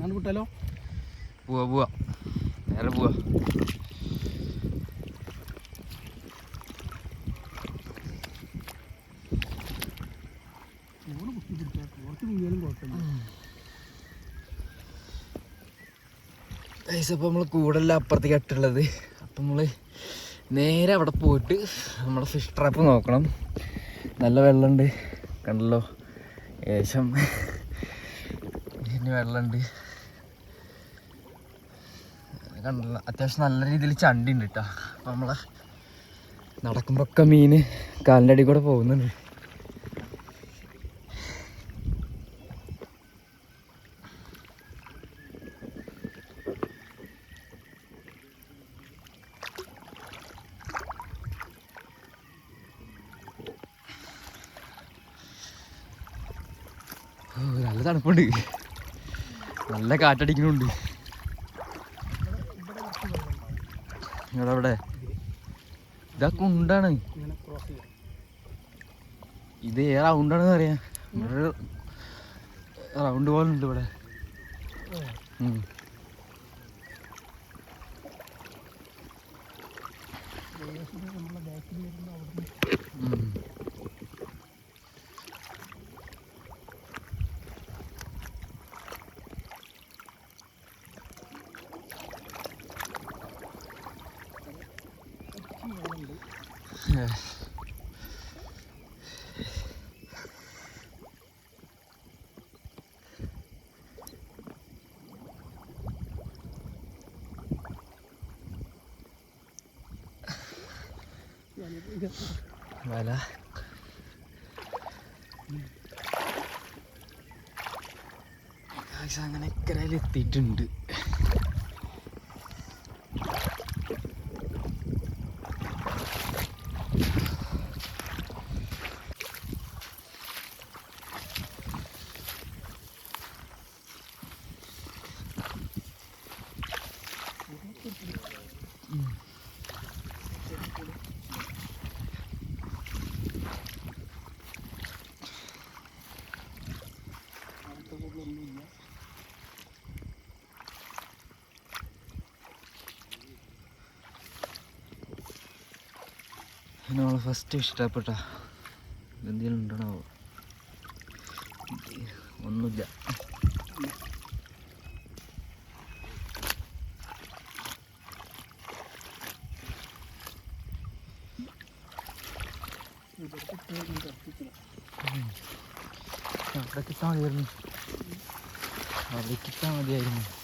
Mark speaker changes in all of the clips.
Speaker 1: എന്നാണ് വിട്ടാലോ
Speaker 2: പോവാ പോവാ നേരെ പോവാ അപ്പോൾ നമ്മൾ കൂടല്ല അപ്പുറത്തേക്ക് ഇട്ടുള്ളത് അപ്പം നമ്മൾ നേരെ അവിടെ പോയിട്ട് നമ്മുടെ ഫിഷ് ട്രാപ്പ് നോക്കണം. നല്ല വെള്ളമുണ്ട് കണ്ടല്ലോ? ഏശം. ഇനി വെള്ളമുണ്ട് കണ്ടല്ലോ അത്യാവശ്യം നല്ല രീതിയിൽ ചണ്ടി ഉണ്ട് കേട്ടോ അപ്പം നമ്മളെ നടക്കുമ്പോഴൊക്കെ മീൻ കാലിന്റെ അടി കൂടെ പോകുന്നുണ്ട്. നല്ല തണുപ്പുണ്ട്. നല്ല കാറ്റടിക്കുന്നുണ്ട് ഇവിടെ
Speaker 1: ഇതൊക്കെ ചെയ്യാം
Speaker 2: ഇത് ഏ റൗണ്ടാണെന്ന് അറിയാം. റൗണ്ട് പോലെ ഉണ്ട് ഇവിടെ ഉം.
Speaker 1: നമ്മളെ ബാക്കിൽ വരുമ്പോൾ അവിടെ
Speaker 2: ഉം. ഏ. വല അങ്ങനെ ഇക്കരയിൽ എത്തിയിട്ടുണ്ട് ഫസ്റ്റ് ഇഷ്ടപ്പെട്ട എന്തെങ്കിലും ഉണ്ടോ ഒന്നുമില്ല. അവിടെ കിട്ടാൻ മതിയായിരുന്നു. അവിടെ കിട്ടാൻ മതിയായിരുന്നു.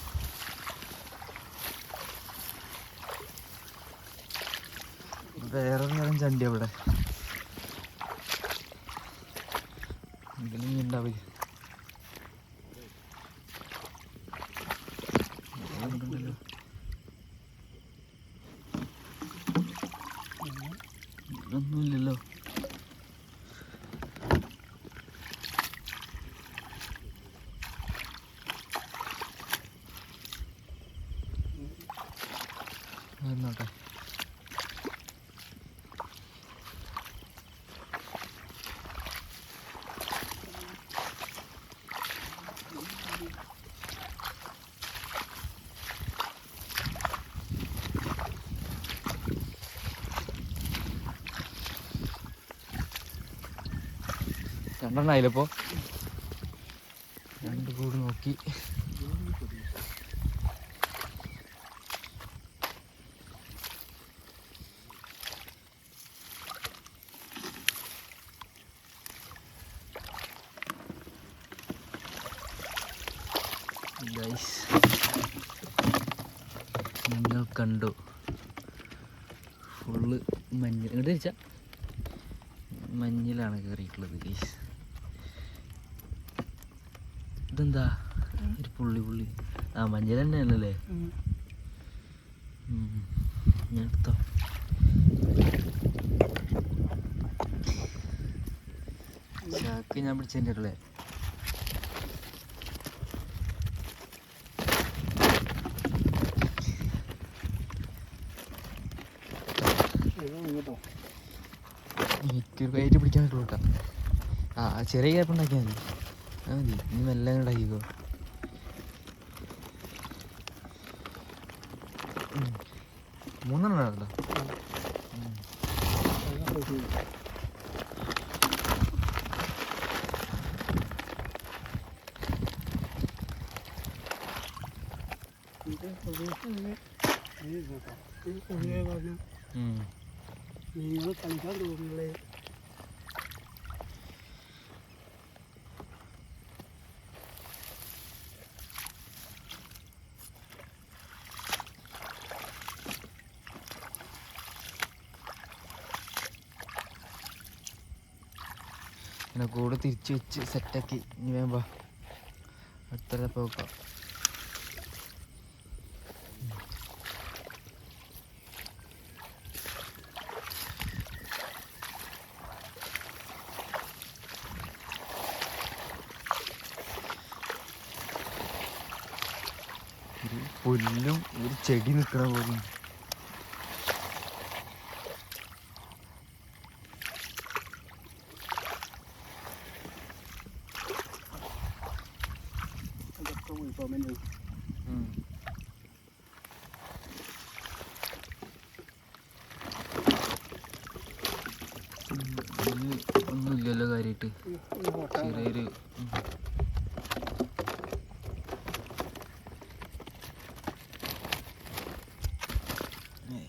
Speaker 2: വേറെ നേരം ചണ്ടി അവിടെ. ഇതിലും ഉണ്ടാവില്ല. ഇതൊന്നുമില്ലല്ലോ നോട്ടെ രണ്ടെണ്ണം രണ്ടു രണ്ട് കൂട് നോക്കി. നിങ്ങൾ കണ്ടു? ഫുള്ള് മഞ്ഞ് ഇങ്ങോട്ട് തിരിച്ച. മഞ്ഞിലാണ് കയറിയിട്ടുള്ളത് ഗൈസ് ഇതെന്താ? ഒരു പുള്ളി പുള്ളി. ആ മഞ്ഞൾ തന്നെയാണല്ലേ? അല്ലേ ഞാൻ എടുത്തോ. ചാക്ക് ഞാൻ പിടിച്ചതിന്റെ അല്ലേ എനിക്കൊരു കയറ്റി പിടിക്കാൻ കേട്ടോ. ആ ചെറിയ ഗ്യാപ്പ് ഉണ്ടാക്കിയാൽ മതി. ഇനി മെല്ലെ ഉണ്ടാക്കിക്കോ മൂന്നെണ്ണം ഉണ്ടല്ലോ
Speaker 1: നിങ്ങൾ കളിക്കാൻ തോന്നുന്നില്ലേ
Speaker 2: കൂടെ തിരിച്ചു വെച്ച് സെറ്റാക്കി. ഇനി വേമ്പോ അടുത്ത പോക്കാം പുല്ലും ഒരു ചെടി നിൽക്കണ പോലും
Speaker 1: അതൊക്കെ ഉൾക്കൊള്ളുന്നു
Speaker 2: ഉം. ഇതിൽ ഒന്നുമില്ലല്ലോ കാര്യമായിട്ട് ചെറിയൊരു ഉം. ഏയ്.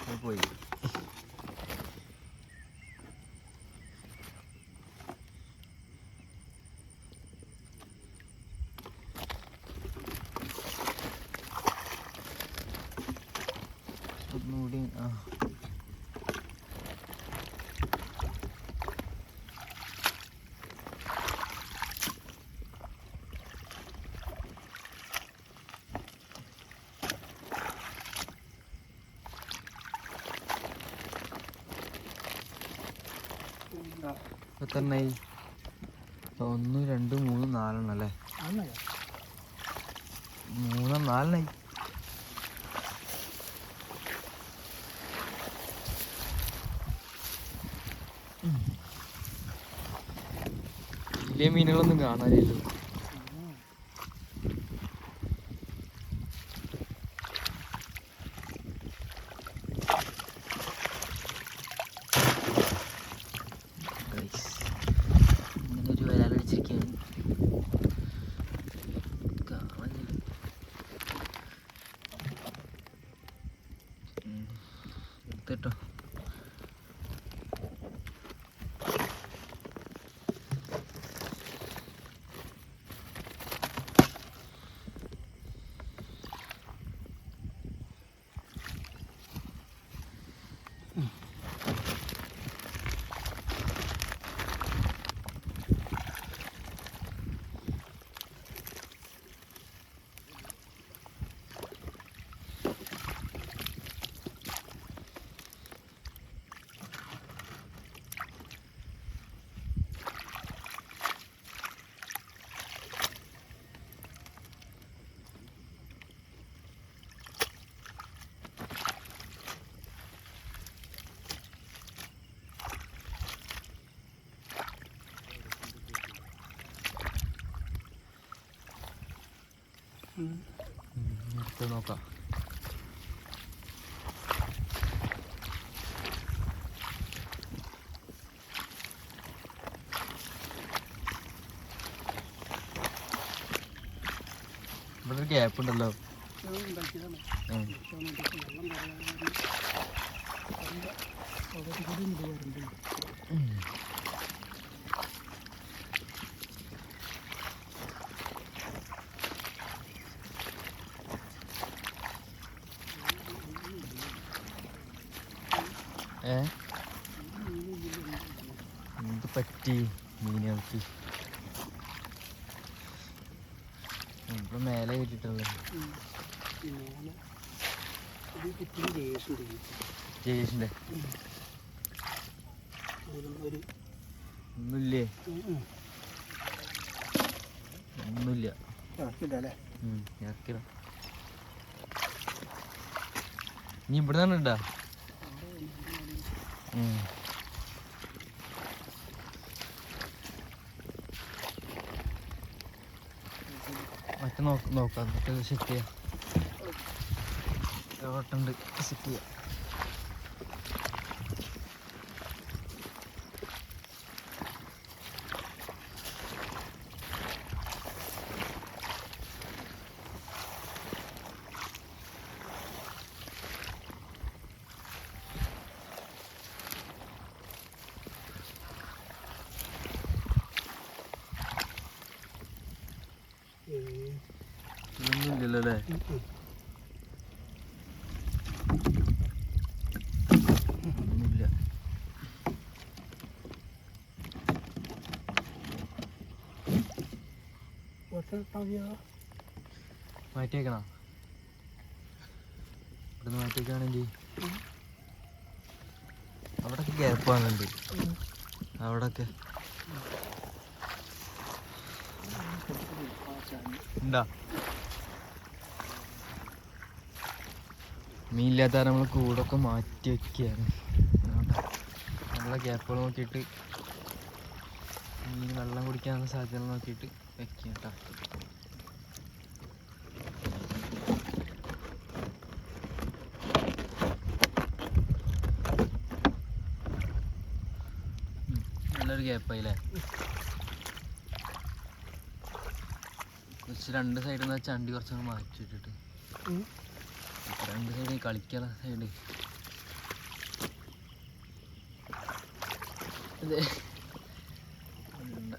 Speaker 2: അത് പോയി ഒന്നുകൂടി ആ എത്രണ്ണായി ഒന്ന് രണ്ട് മൂന്ന് നാലെണ്ണം അല്ലേ? മൂന്ന് നാലെണ്ണായി വലിയ മീനുകളൊന്നും കാണാനില്ലല്ലോ. എടുത്ത് നോക്കാം ഇവിടെ ഗ്യാപ്പ് ഉണ്ടല്ലോ
Speaker 1: ഉണ്ടാക്കിയതാണ്
Speaker 2: ഉം.
Speaker 1: വെള്ളം പറയാൻ അവിടെ കൂടി ഇടുവാറുണ്ട്
Speaker 2: ഉം. ഏ എന്ത് പറ്റി മീനുകൾക്ക് ഇവിടെ മേലെ കയറ്റിട്ടുള്ളത്
Speaker 1: പിന്നെ ഇത് കുത്തിരി ദേശം
Speaker 2: ജയേഷിന്റെ ഒന്നുമില്ലേ. ഒന്നുമില്ല. നീ ഇവിടെ തന്നെ നോക്കാം നോക്കാം. സെറ്റ് ചെയ്യാം. ഓട്ടുണ്ട് സെറ്റ് ചെയ്യാം. അല്ലേ. ഒന്നുമില്ല.
Speaker 1: ഒറ്റ തവിയാ.
Speaker 2: മാറ്റി വെക്കണോ ഇവിടുന്ന്
Speaker 1: മാറ്റിയേക്കാണെങ്കിൽ
Speaker 2: അവിടൊക്കെ ഗ്യാപ്പ് അവിടൊക്കെ. ഉണ്ടാ മീനില്ലാത്ത നമ്മൾ കൂടൊക്കെ മാറ്റി വയ്ക്കുകയാണ് നമ്മളെ ഗ്യാപ്പുകൾ നോക്കിയിട്ട് മീൻ വെള്ളം കുടിക്കാനുള്ള സാധ്യത നോക്കിയിട്ട് വെക്കുക കേട്ടോ നല്ലൊരു ഗ്യാപ്പായില്ലേ കുറച്ച് രണ്ട് സൈഡിൽ നിന്ന് ചണ്ടി കുറച്ചങ്ങ് മാറ്റി ഇട്ടിട്ട്. രണ്ട് സൈഡ് കളിക്കാനുള്ള സൈഡ് അതെ ഉണ്ട്.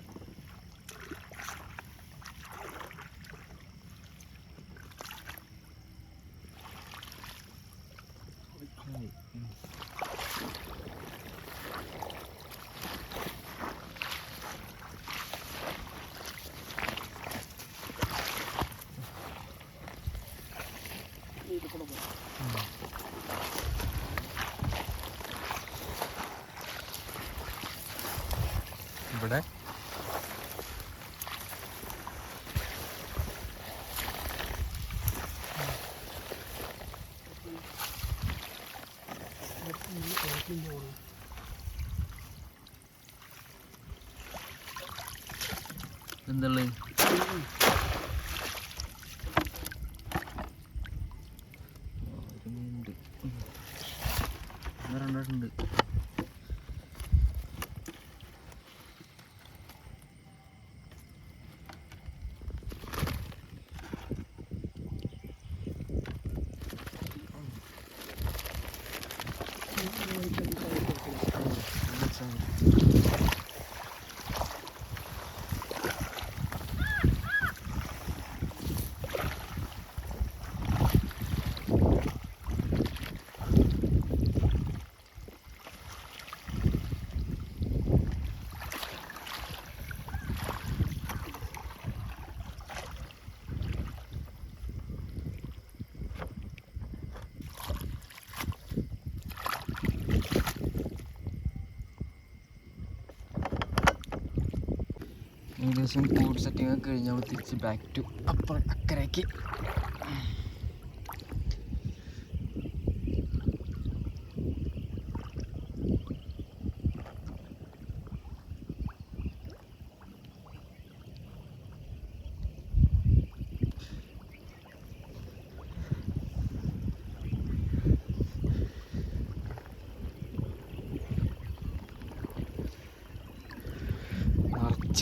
Speaker 2: ഉം.
Speaker 1: ഇത് കൂടെ പോ.
Speaker 2: ഇവിടെ
Speaker 1: ഈ കാട്ടിൽ പോണം.
Speaker 2: എന്തുള്ളത് ഏകദേശം കോഡ് സെറ്റിംഗ് ഒക്കെ കഴിഞ്ഞ് നമ്മൾ തിരിച്ച് ബാക്ക് ടു അപ്പർ അക്കരയ്ക്ക്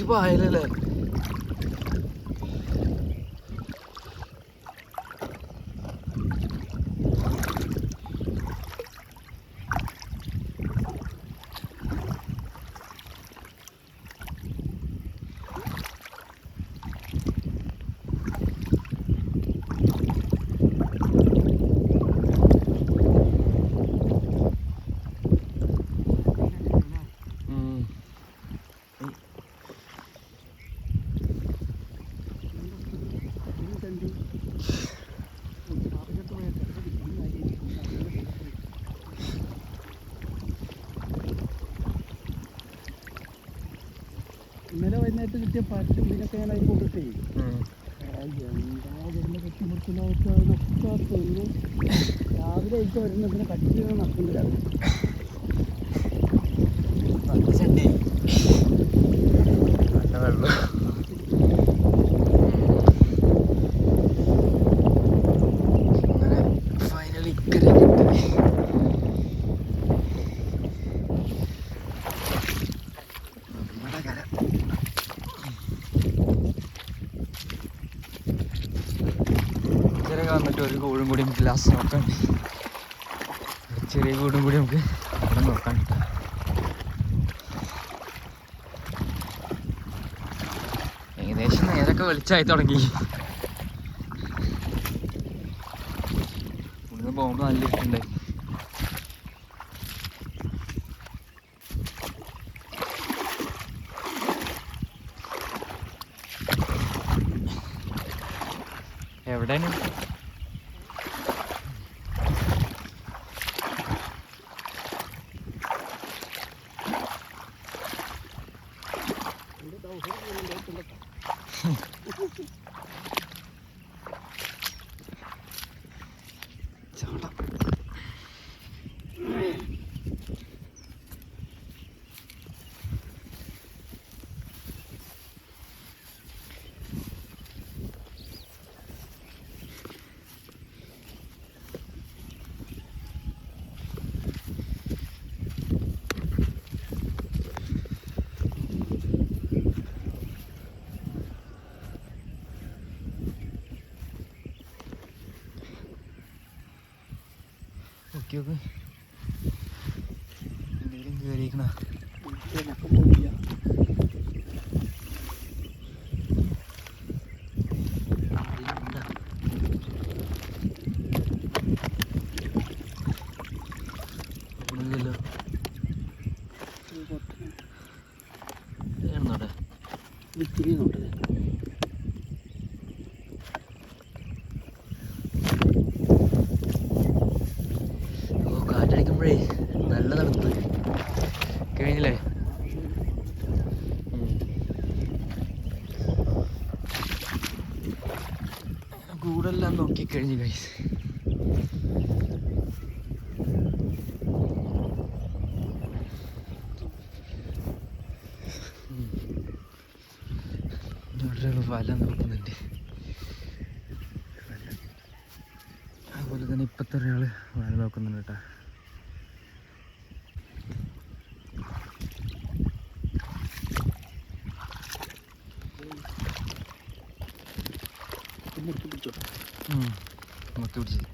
Speaker 1: itibariyle കിട്ടിയ പറ്റും ഇതിനൊക്കെ ഞാൻ അതിന് കൊണ്ടിട്ടേ. എന്താ വരുന്ന കെട്ടി മുറിക്കുന്നതൊക്കെ നഷ്ടമാക്കുന്നു രാവിലെ എനിക്ക് വരുന്നതിന് കട്ടി നടക്കുന്നില്ല
Speaker 2: നല്ല ചണ്ടി നല്ല വെള്ളം അങ്ങനെ ഫൈനലി
Speaker 3: വന്നിട്ട് ഒരു കൂടും കൂടി നമുക്ക് ലാസ്റ്റ് നോക്കാം. ചെറിയ കൂടും കൂടി നമുക്ക് അവിടെ കിട്ടാം. ഏകദേശം നേരൊക്കെ വെളിച്ചായി തുടങ്ങി ഇവിടുന്ന് പോകുമ്പോൾ നല്ല ഇട്ടുണ്ട് എവിടെയാണ് ചാടാം ഓക്കെ ഓക്കെ എന്തെങ്കിലും കയറിയിരിക്കണ
Speaker 1: എനക്ക് പോയില്ല
Speaker 3: ഒന്നുമില്ലല്ലോ എന്നോടെ
Speaker 1: വിത്തിരി നോട്ടത്
Speaker 3: ഓ കാറ്റടിക്കുമ്പോഴേ നല്ല തണുപ്പ് കഴിഞ്ഞില്ലേ കൂടെല്ലാം നോക്കി കഴിഞ്ഞു കൈസ് ഇവിടെ വല നോക്കുന്നുണ്ട് അതുപോലെ തന്നെ ഇപ്പത്തെ ഒരാൾ വല നോക്കുന്നുണ്ട് കേട്ടോ
Speaker 1: മുറുക്കി പിടിച്ചോട്ടെ
Speaker 3: നമുക്ക് പിടിച്ച്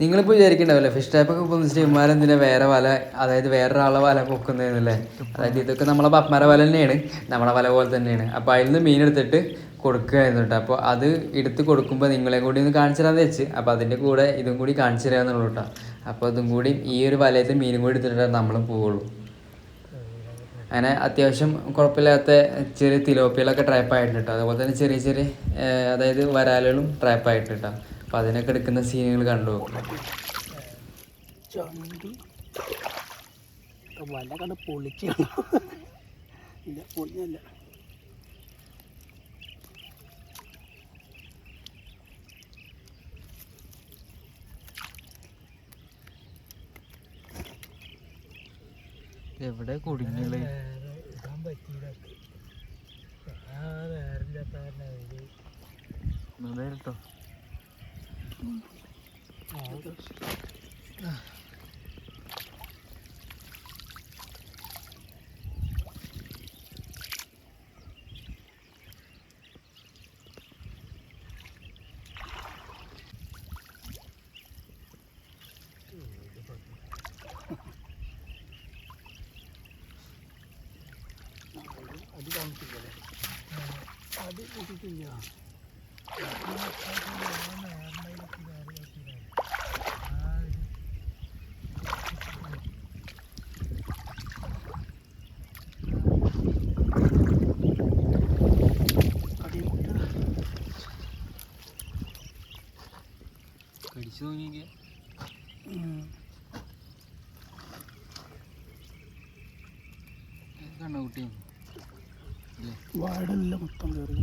Speaker 3: നിങ്ങളിപ്പോൾ വിചാരിക്കണ്ടാവില്ലേ? ഫിഷ് ടൈപ്പൊക്കെ പൊന്നിച്ചിട്ട് ഇമാരെന്തിനാ വേറെ വല അതായത് വേറൊരാളെ വല പൊക്കുന്നതെന്നല്ലേ അതായത് ഇതൊക്കെ നമ്മളെ പത്മര വല തന്നെയാണ്. നമ്മളെ വല പോലെ തന്നെയാണ്. അപ്പോൾ അതിൽ നിന്ന് മീനെടുത്തിട്ട് കൊടുക്കുകയായിരുന്നു കേട്ടോ. അപ്പോൾ അത് എടുത്ത് കൊടുക്കുമ്പോൾ നിങ്ങളെ കൂടി ഒന്ന് കാണിച്ചു വെച്ച് അപ്പോൾ അതിന്റെ കൂടെ ഇതും കൂടി കാണിച്ചു തരാമെന്നുള്ളൂ കേട്ടോ. അപ്പോൾ അതും കൂടി ഈ ഒരു വലയത്തെ മീനും കൂടി എടുത്തിട്ടാണ് നമ്മളും പോവുള്ളൂ. അങ്ങനെ അത്യാവശ്യം കുഴപ്പമില്ലാത്ത ചെറിയ തിലോപ്പികളൊക്കെ ട്രാപ്പ് ആയിട്ടുണ്ട് കേട്ടോ. അതുപോലെ തന്നെ ചെറിയ ചെറിയ അതായത് വരാലുകളും ട്രാപ്പ് ആയിട്ടുണ്ട് കേട്ടോ. അപ്പോൾ അതിനൊക്കെ എടുക്കുന്ന സീനുകൾ കണ്ടു.
Speaker 1: ചണ്ടി. വല കണ്ട് പൊളിച്ച് ഇല്ല പൊളിഞ്ഞല്ല
Speaker 3: എവിടെ കുടുങ്ങിയത്?
Speaker 1: ഇടാൻ പറ്റിയില്ല.
Speaker 3: കേട്ടോ
Speaker 1: 아, 어디가
Speaker 3: 움직이네. 어디 움직이냐.
Speaker 1: വാഴെല്ലാം മൊത്തം കയറി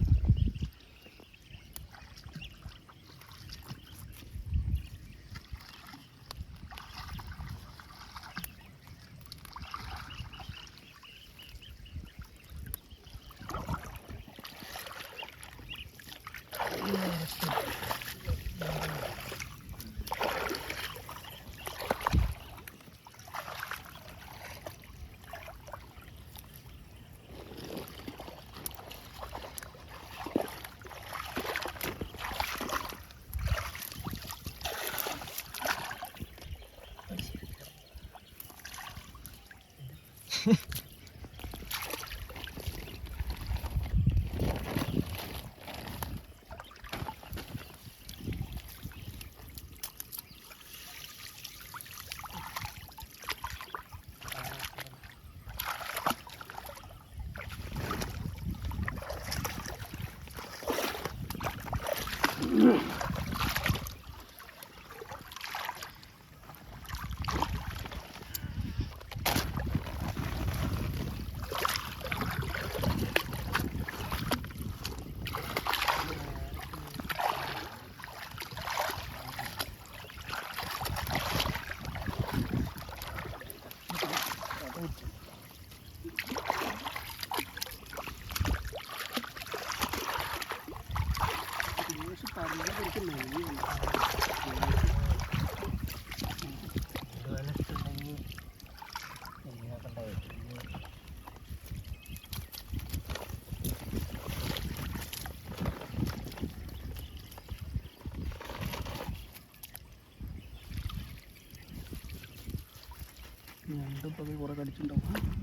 Speaker 1: ഞണ്ടിപ്പോൾ കുറേ കടിച്ചിട്ടുണ്ടാവും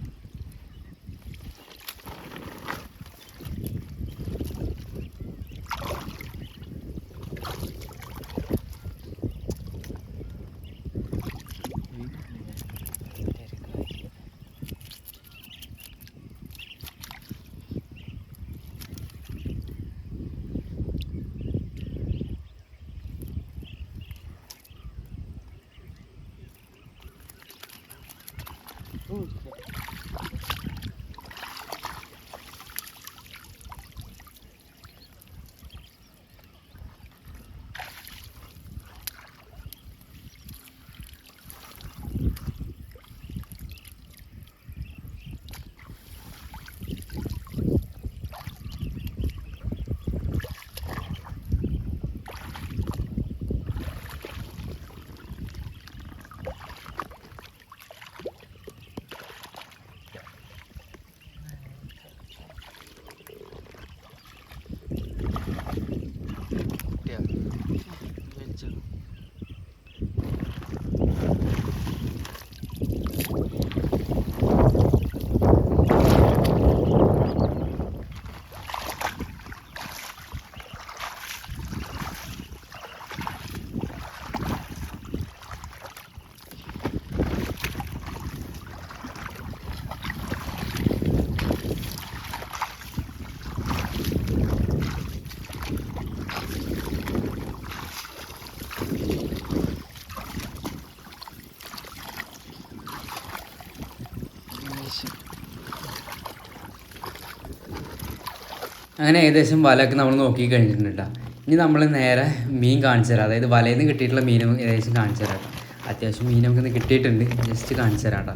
Speaker 3: അങ്ങനെ ഏകദേശം വലയൊക്കെ നമ്മൾ നോക്കി കഴിഞ്ഞിട്ടുണ്ട് കേട്ടോ. ഇനി നമ്മൾ നേരെ മീൻ കാണിച്ചു തരാം. അതായത് വലയിൽ നിന്ന് കിട്ടിയിട്ടുള്ള മീനും ഏകദേശം കാണിച്ചു തരാം കേട്ടോ. അത്യാവശ്യം മീൻ നമുക്കിന്ന് കിട്ടിയിട്ടുണ്ട്. ജസ്റ്റ് കാണിച്ചു തരാം കേട്ടോ.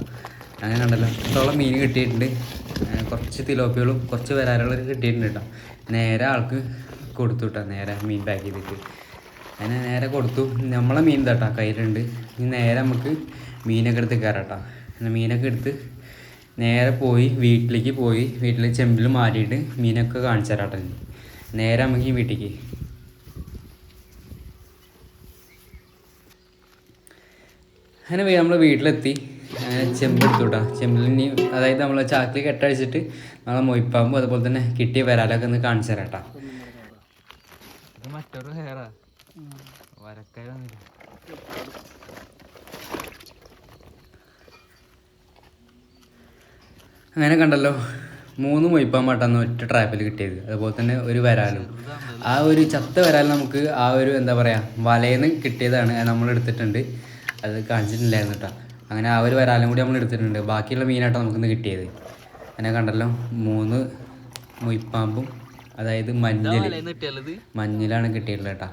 Speaker 3: അങ്ങനെ ഉണ്ടല്ലോ ഇഷ്ടമുള്ള മീൻ കിട്ടിയിട്ടുണ്ട്. കുറച്ച് തിലോപ്പികളും കുറച്ച് വരാറുകളും കിട്ടിയിട്ടുണ്ട് കേട്ടോ. നേരെ ആൾക്ക് കൊടുത്തു കേട്ടോ നേരെ മീൻ പാക്ക് ചെയ്തിട്ട്. അങ്ങനെ നേരെ കൊടുത്തു. നമ്മളെ മീൻ തട്ടാ കയ്യിലുണ്ട്. ഇനി നേരെ നമുക്ക് മീനൊക്കെ എടുത്ത് കയറാട്ടോ അങ്ങനെ മീനൊക്കെ എടുത്ത് നേരെ പോയി വീട്ടിലേക്ക് പോയി. വീട്ടിലെ ചെമ്പിൽ മാറിയിട്ട് മീനൊക്കെ കാണിച്ചു തരാട്ടെ നേരെ നമുക്ക് ഈ വീട്ടിലേക്ക്. അങ്ങനെ നമ്മൾ വീട്ടിലെത്തി. ചെമ്പെടുത്തുട്ടാ ഇനി അതായത് നമ്മൾ ചാക്കിൽ കെട്ടഴിച്ചിട്ട് നമ്മളെ മൊയ്പ്പാമ്പും അതുപോലെ തന്നെ കിട്ടിയ വരാലൊക്കെ ഒന്ന് കാണിച്ചു തരാട്ടാ മറ്റൊരു ഹെയറാ. വരക്കാരൊന്നുമില്ല അങ്ങനെ കണ്ടല്ലോ. മൂന്ന് മൊയ്പ്പാമ്പാട്ടാന്ന് ഒറ്റ ട്രാപ്പിൽ കിട്ടിയത്. അതുപോലെ തന്നെ ഒരു വരാലും. ആ ഒരു ചത്ത വരാൽ നമുക്ക് ആ ഒരു എന്താ പറയുക വലയിന്ന് കിട്ടിയതാണ്. അത് നമ്മൾ എടുത്തിട്ടുണ്ട്. അത് കാണിച്ചിട്ടില്ലായിരുന്നു കേട്ടോ. അങ്ങനെ ആ ഒരു വരാലും കൂടി നമ്മൾ എടുത്തിട്ടുണ്ട്. ബാക്കിയുള്ള മീനായിട്ടാണ് നമുക്കിന്ന് കിട്ടിയത്. അങ്ങനെ കണ്ടല്ലോ മൂന്ന് മൊയ്പ്പാമ്പും അതായത് മഞ്ഞൾ മഞ്ഞിലാണ് കിട്ടിയിട്ടുള്ളത് കേട്ടോ.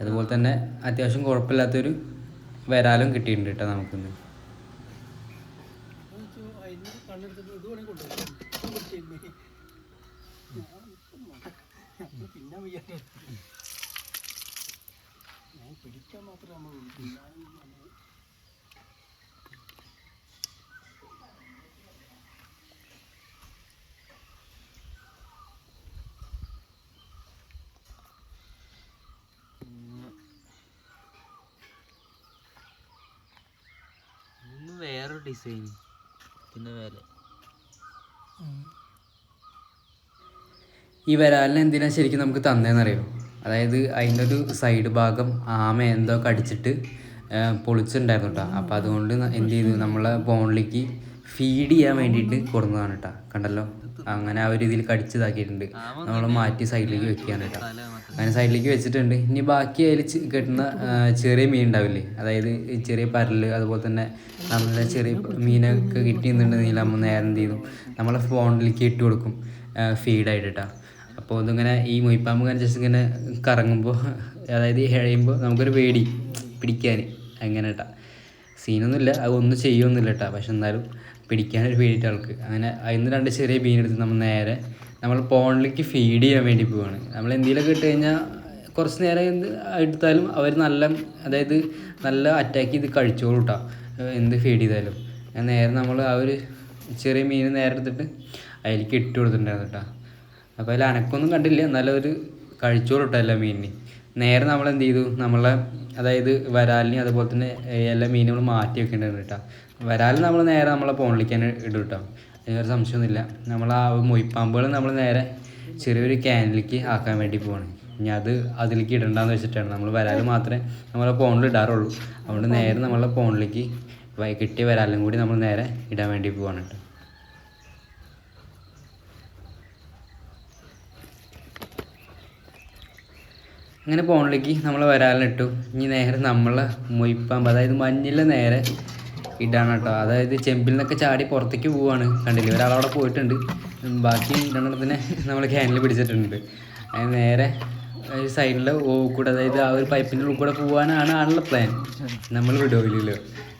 Speaker 3: അതുപോലെ തന്നെ അത്യാവശ്യം കുഴപ്പമില്ലാത്തൊരു വരാലും കിട്ടിയിട്ടുണ്ട് കേട്ടോ നമുക്കിന്ന്
Speaker 1: അതിന് കണ്ണെടുത്തിട്ട് ഇത് വേണമെങ്കിൽ കൊണ്ടുപോയി പിന്നെ വയ്യ ഞാൻ പിടിക്കാൻ മാത്രമേ നമ്മളുള്ളൂ തിന്നാനും നമ്മൾ
Speaker 2: വേറൊരു ഡിസൈൻ പിന്നെ വേറെ
Speaker 3: ഈ വരാലിനെ എന്തിനാ ശരിക്കും നമുക്ക് തന്നേന്നറിയോ? അതായത് അതിന്റെ ഒരു സൈഡ് ഭാഗം ആമ എന്തോ കടിച്ചിട്ട് പൊളിച്ചിട്ടുണ്ടായിരുന്നു കേട്ടോ അപ്പോൾ അതുകൊണ്ട് എന്ത് ചെയ്തു? നമ്മളെ ബോണിലേക്ക് ഫീഡ് ചെയ്യാൻ വേണ്ടിയിട്ട് കൊടുന്നതാണ് കേട്ടോ കണ്ടല്ലോ? അങ്ങനെ ആ ഒരു രീതിയിൽ കടിച്ചതാക്കിയിട്ടുണ്ട്. നമ്മൾ മാറ്റി സൈഡിലേക്ക് വെക്കുകയാണ് കേട്ടോ അങ്ങനെ സൈഡിലേക്ക് വെച്ചിട്ടുണ്ട്. ഇനി ബാക്കി അതിൽ കിട്ടുന്ന ചെറിയ മീൻ ഉണ്ടാവില്ലേ? അതായത് ചെറിയ പരൽ അതുപോലെ തന്നെ നല്ല ചെറിയ മീനൊക്കെ കിട്ടി കിട്ടിയെന്നുണ്ടെങ്കിൽ നമ്മൾ നേരം എന്ത് ചെയ്തു നമ്മളെ ഫോണിലേക്ക് ഇട്ട് കൊടുക്കും ഫീഡായിട്ട് കേട്ടോ അപ്പോൾ ഇതിങ്ങനെ ഈ മൊയ്പ്പാമ്പ് ഇങ്ങനെ ജസ്റ്റ് ഇങ്ങനെ കറങ്ങുമ്പോൾ അതായത് ഇഴയുമ്പോൾ നമുക്കൊരു പേടി പിടിക്കാൻ. അങ്ങനെ കേട്ടോ സീനൊന്നുമില്ല. അത് ഒന്നും ചെയ്യൊന്നുമില്ല കേട്ടോ പക്ഷെ എന്നാലും പിടിക്കാനൊരു പേടിയിട്ട് ആൾക്ക്. അങ്ങനെ അതിന് രണ്ട് ചെറിയ മീനെടുത്ത് നമ്മൾ നേരെ നമ്മൾ പോണിലേക്ക് ഫീഡ് ചെയ്യാൻ വേണ്ടി പോവാണ്. നമ്മൾ എന്തെങ്കിലുമൊക്കെ ഇട്ട് കഴിഞ്ഞാൽ കുറച്ച് നേരം എന്ത് എടുത്താലും അവർ നല്ല അതായത് നല്ല അറ്റാക്ക് ചെയ്ത് കഴിച്ചോളൂ കേട്ടോ എന്ത് ഫീഡ് ചെയ്താലും. നേരെ നമ്മൾ ആ ഒരു ചെറിയ മീൻ നേരെ എടുത്തിട്ട് അതിലേക്ക് ഇട്ട് കൊടുത്തിട്ടുണ്ടായിരുന്നു കേട്ടോ അപ്പോൾ അതിൽ അനക്കൊന്നും കണ്ടില്ല. എന്നാലും അവർ കഴിച്ചോളൂ കേട്ടോ എല്ലാ മീനിന്. നേരെ നമ്മൾ എന്ത് ചെയ്തു നമ്മളെ അതായത് വരാലിനെ അതുപോലെ തന്നെ എല്ലാ മീനുകളും മാറ്റി വെക്കേണ്ടത് കേട്ടോ വരാലിന് നമ്മൾ നേരെ നമ്മളെ പോണിലേക്ക് തന്നെ ഇടും കേട്ടോ അതിനൊരു സംശയമൊന്നുമില്ല. നമ്മൾ ആ മൊയ്പ്പാമ്പുകൾ നമ്മൾ നേരെ ചെറിയൊരു ക്യാനിലേക്ക് ആക്കാൻ വേണ്ടി പോവാണ്. ഇനി അത് അതിലേക്ക് ഇടണ്ടെന്ന് വെച്ചിട്ടാണ്. നമ്മൾ വരാൽ മാത്രമേ നമ്മളെ പോണിൽ ഇടാറുള്ളൂ. അതുകൊണ്ട് നേരെ നമ്മളെ പോണിലേക്ക് കിട്ടിയ വരാലും കൂടി നമ്മൾ നേരെ ഇടാൻ വേണ്ടി പോവാണ് കേട്ടോ അങ്ങനെ പോണിലേക്ക് നമ്മൾ വരാലിട്ടു ഇനി നേരെ നമ്മളെ മൊയ്പ്പാമ്പ് അതായത് മഞ്ഞിലെ നേരെ ഇടാണ് കേട്ടോ. അതായത് ചെമ്പിൽ നിന്നൊക്കെ ചാടി പുറത്തേക്ക് പോവാണ്. കണ്ടില്ലേ? ഒരാളവിടെ പോയിട്ടുണ്ട്. ബാക്കി രണ്ടെണ്ണത്തിനെ നമ്മൾ ക്യാനിൽ പിടിച്ചിട്ടുണ്ട്. അതിന് നേരെ ഒരു സൈഡിലെ ഓ കൂടെ അതായത് ആ ഒരു പൈപ്പിന്റെ ഉള്ളിൽ കൂടെ പോകാനാണ് ആളുടെ പ്ലാൻ. നമ്മൾ വിടുകയില്ലല്ലോ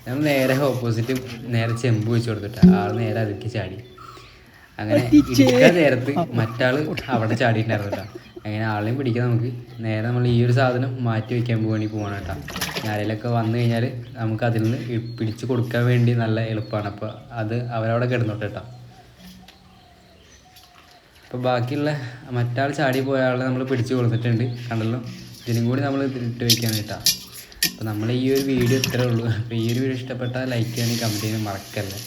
Speaker 3: നമ്മൾ നേരെ ഓപ്പോസിറ്റ് നേരെ ചെമ്പ് വെച്ച് കൊടുത്തിട്ട് ആൾ നേരെ അതിലേക്ക് ചാടി. അങ്ങനെ ഇരിക്കാൻ നേരത്ത് മറ്റാൾ അവിടെ ചാടിയിട്ടുണ്ടായിരുന്നു കേട്ടോ. അങ്ങനെ ആളെയും പിടിക്കാം നമുക്ക്. നേരെ നമ്മൾ ഈ ഒരു സാധനം മാറ്റി വെക്കാൻ വേണ്ടി പോകണം കേട്ടോ ആരെങ്കിലൊക്കെ വന്നു കഴിഞ്ഞാൽ നമുക്ക് അതിൽ നിന്ന് പിടിച്ച് കൊടുക്കാൻ വേണ്ടി നല്ല എളുപ്പമാണ്. അപ്പോൾ അത് അവരവിടെ കിടന്നോട്ടെ കേട്ടോ. അപ്പോൾ ബാക്കിയുള്ള മറ്റാൾ ചാടി പോയ ആളെ നമ്മൾ പിടിച്ച് കൊടുത്തിട്ടുണ്ട് കണ്ടല്ലോ? ഇതിനും കൂടി നമ്മൾ ഇട്ട് വയ്ക്കാൻ കേട്ടോ. അപ്പോൾ നമ്മൾ ഈ ഒരു വീഡിയോ ഇത്രേ ഉള്ളൂ. അപ്പോൾ ഈ ഒരു വീഡിയോ ഇഷ്ടപ്പെട്ടാൽ ലൈക്ക് ചെയ്യാനും കമന്റ് ചെയ്യാനും മറക്കല്ലേ.